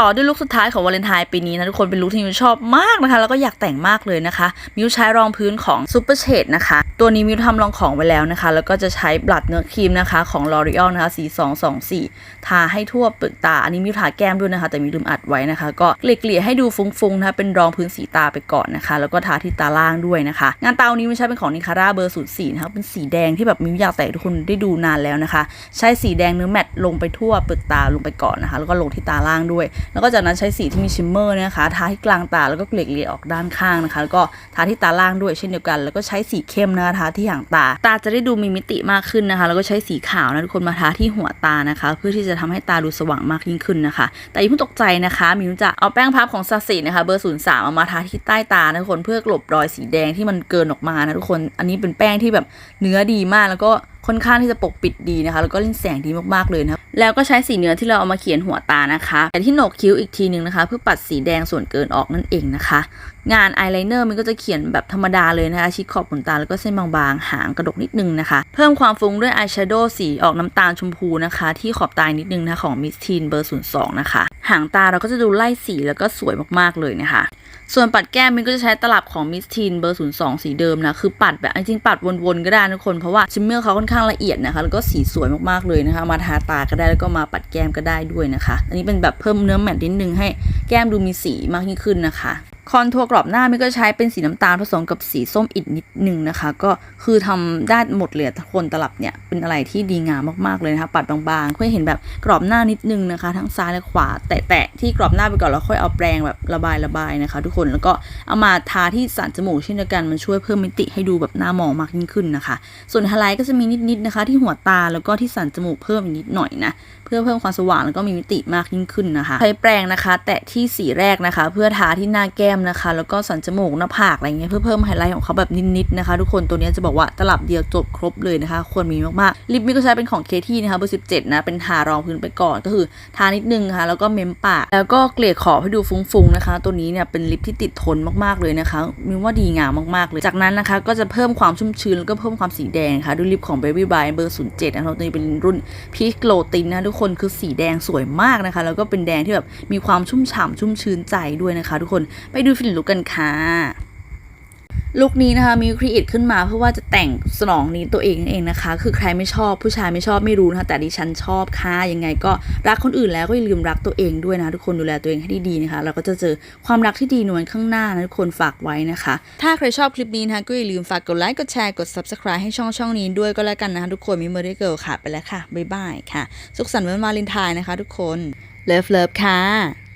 ต่อด้วยลุคสุดท้ายของวาเลนไทน์ปีนี้นะทุกคนเป็นลุคที่มิวชอบมากนะคะ แล้วก็อยากแต่งมากเลยนะคะ มิวใช้รองพื้นของ Super Shade นะคะ ตัวนี้มิวทำรองของไว้แล้วนะคะ แล้วก็จะใช้บลัดเนื้อครีมนะคะ ของ L'Oreal นะคะสี224 ทาให้ทั่วเปลือกตา อันนี้มิวทาแก้มด้วยนะคะ แต่มิวลืมอัดไว้นะคะ ก็เกลี่ยให้ดูฟุ้งๆนะคะเป็นรองพื้นสีตาไปก่อนนะคะ แล้วก็ทาที่ตาล่างด้วยนะคะ งานตาวันนี้มิวใช้เป็นของนิคาร่าเบอร์04นะคะเป็นสีแดงที่แบบมิวอยากแต่งทุกคนได้ดูนานแล้วนะคะ ใช้สีแดงเนื้อแมตต์ลงไปทั่วเปลือกตาลงไปก่อนนะคะ แล้วก็ลงที่ตาล่างด้วยแล้วก็จากนั้นใช้สีที่มีชิมเมอร์เนี่ยนะคะทาที่กลางตาแล้วก็เกลี่ยออกด้านข้างนะคะแล้วก็ทาที่ตาล่างด้วยเช่นเดียวกัน แล้วก็ใช้สีเข้มนะคะทาที่หางตา ตาจะได้ดูมีมิติมากขึ้นนะคะ แล้วก็ใช้สีขาวนะทุกคนมาทาที่หัวตานะคะ เพื่อที่จะทำให้ตาดูสว่างมากยิ่งขึ้นนะคะ แต่อย่าเพิ่งตกใจนะคะมิวจะเอาแป้งพับของซาสินะคะเบอร์ศูนย์สามเอามาทาที่ใต้ตานะทุกคนเพื่อกลบรอยสีแดงที่มันเกินออกมานะทุกคน อันนี้เป็นแป้งที่แบบเนื้อดีมากแล้วก็ ค่อนข้างที่จะปกปิดดีนะคะ แล้วก็เล่นแสงดีมากๆเลยนะแล้วก็ใช้สีเนื้อที่เราเอามาเขียนหัวตานะคะแต่ที่โหนกคิ้วอีกทีนึงนะคะ เพื่อปัดสีแดงส่วนเกินออกนั่นเองนะคะ งานอายไลเนอร์มันก็จะเขียนแบบธรรมดาเลยนะคะ ชิดขอบขนตาแล้วก็เส้นบางๆ หางกระดกนิดนึงนะคะ เพิ่มความฟุ้งด้วยอายแชโดว์สีออกน้ำตาลชมพูนะคะ ที่ขอบตานิดนึงนะะของมิสทีนเบอร์02นะคะ หางตาเราก็จะดูไล่สีแล้วก็สวยมากๆเลยนะคะ ส่วนปัดแก้มมินก็จะใช้ตลับของมิสทีนเบอร์ 02 สีเดิมนะ คือปัดแบบจริงๆปัดวนๆก็ได้นะทุกคน เพราะว่าชิมเมอร์เขาค่อนข้างละเอียดนะคะ แล้วก็สีสวยมากๆเลยนะคะ มาทาตาก็ได้แล้วก็มาปัดแก้มก็ได้ด้วยนะคะ อันนี้เป็นแบบเพิ่มเนื้อแมตต์นิดนึงให้แก้มดูมีสีมากยิ่งขึ้นนะคะ คอนทัวร์กรอบหน้ามิก็ใช้เป็นสีน้ำตาลผสมกับสีส้มอิดนิดนึงนะคะ ก็คือทำได้หมดเลยทุกคนตลับเนี่ยเป็นอะไรที่ดีงามมากๆเลยนะคะปัดบางๆเพื่อให้เห็นแบบกรอบหน้านิดนึงนะคะ ทั้งซ้ายและขวา แตะๆที่กรอบหน้าไปก่อนแล้วค่อยเอาแปรงแบบระบายระบายนะคะ ทุกคนแล้วก็เอามาทาที่สันจมูกเช่นเดียวกันมันช่วยเพิ่มมิติให้ดูแบบหน้ามองมากยิ่งขึ้นนะคะ ส่วนไฮไลท์ก็จะมีนิดๆนะคะ ที่หัวตาแล้วก็ที่สันจมูกเพิ่มอีกนิดหน่อยนะเพื่อเพิ่มความสว่างแล้วก็มีมิติมากยิ่งขึ้นนะคะใช้แปรงนะคะ แตะที่สีแรกนะคะ เพื่อทาที่หน้าแก้มนะคะ แล้วก็สันจมูกหน้าผากอะไรเงี้ยเพื่อเพิ่มไฮไลท์ของเขาแบบนิดๆนะคะทุกคนตัวนี้จะบอกว่าตลับเดียวจบครบเลยนะคะ ควรมีมากๆลิปมิก็ใช้เป็นของเคที่นะคะเบอร์17นะเป็นทารองพื้นไปก่อนก็คือทานิดนึงค่ะแล้วก็เม้มปากแล้วก็เกลี่ยขอบให้ดูฟุ้งๆนะคะ ตัวนี้เนี่ยเป็นลิปที่ติดทนมากๆเลยนะคะมิวว่าดีงามมากๆเลยจากนั้นนะคะก็จะเพิ่มความชุ่มชื้นแล้วก็เพิ่มความสีแดงค่ะด้วยลิปของ Baby b r i g h t เบอร์07นย์เจ็ดนะคะตัวนี้เป็นรุ่นพีคโกลตินนะทุกคนคือสีแดงสวยมากนะคะ แล้วก็เป็นแดงที่แบบมีความชุ่มฉ่ำชุ่มชื้นใจด้วยนะคะ ทุกคนไปดููฟิลลุกกันค่ะลุคนี้นะคะมีครีเอทขึ้นมาเพื่อว่าจะแต่งสนองนี้ตัวเองเองนะคะ คือใครไม่ชอบผู้ชายไม่ชอบไม่รู้นะคะแต่ดิฉันชอบค่ะยังไงก็รักคนอื่นแล้วก็อย่าลืมรักตัวเองด้วยนะทุกคนดูแลตัวเองให้ดีๆนะคะเราก็จะเจอความรักที่ดีนวลข้างหน้านะทุกคนฝากไว้นะคะ ถ้าใครชอบคลิปนี้นะคะก็อย่าลืมฝากกดไลค์กดแชร์กด subscribe ให้ช่องช่องนี้ด้วยก็แล้วกันนะคะทุกคนมิเมอรี่เกิลค่ะไปแล้วค่ะบ๊ายบายค่ะ สุขสันต์วันวาเลนไทน์นะคะ ทุกคนเลิฟเลิฟค่ะ